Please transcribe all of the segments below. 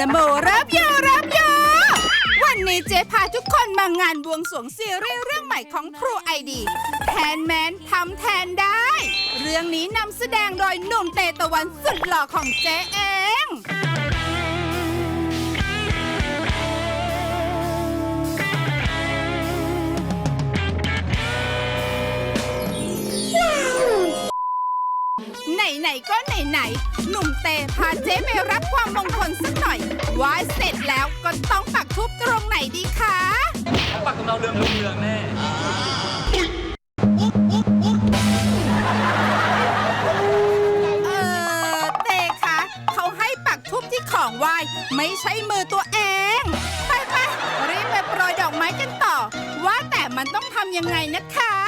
นโมรับยารับยาวันนี้เจ๊พาทุกคนมางานบวงสวงซีรีส์เรื่องใหม่ของครูไอดีแทนแมนทำแทนได้ เรื่องนี้นำแสดงโดยหนุ่มเตตะวันสุดหล่อของเจ๊เอง ไหนๆก็ไหนๆหนุ่มเตพาเจ๊ไปรับความมงคลสักหน่อยไหว้เสร็จแล้วก็ต้องปักทุบตรงไหนดีคะปักตรงเราเรืองรุ่งเรืองแน่เออเตคะเขาให้ปักทุบที่ของไหว้ไม่ใช่มือตัวเอง ไปไปๆรีบไปโปรยดอกไม้กันต่อ ว่าแต่มันต้องทำยังไงนะคะ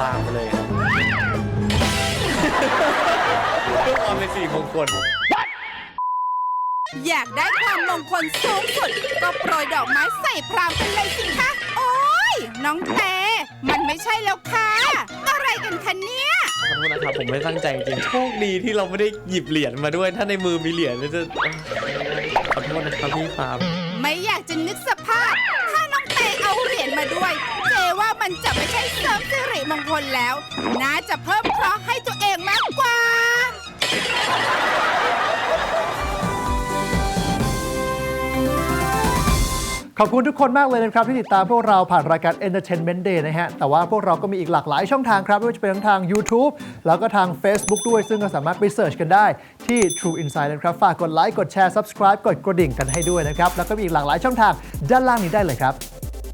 ก็โปรยใส่พรางไปเลยครับเพื่อความเป็นสิริมงคลอยากได้ความมงคลสูงสุด ก็โปรยดอกไม้ใส่พรามไปเลยสิคะ โอ้ย น้องเตมันไม่ใช่แล้วค่ะ อะไรกันคะเนี่ย ขอโทษนะครับผมไม่ตั้งใจจริงๆโชคดีที่เราไม่ได้หยิบเหรียญมาด้วย ถ้าในมือมีเหรียญแล้วจะขอโทษนะครับพี่ฟาร์มไม่อยากจะนึกสภาพ เสริมสิริมงคลแล้ว น่าจะเพิ่มเคราะห์ให้ตัวเองมากกว่า ขอบคุณทุกคนมากเลยนะครับ ที่ติดตามพวกเราผ่านรายการ Entertainment Day นะฮะ แต่ว่าพวกเราก็มีอีกหลากหลายช่องทางครับ ไม่ว่าจะเป็นทั้งทาง YouTube แล้วก็ทาง Facebook ด้วย ซึ่งก็สามารถไปเสิร์ชกันได้ที่ True Insight นะครับ ฝากกดไลค์ กดแชร์ Subscribe กดกระดิ่งกันให้ด้วยนะครับ แล้วก็มีอีกหลากหลายช่องทางด้านล่างนี้ได้เลยครับ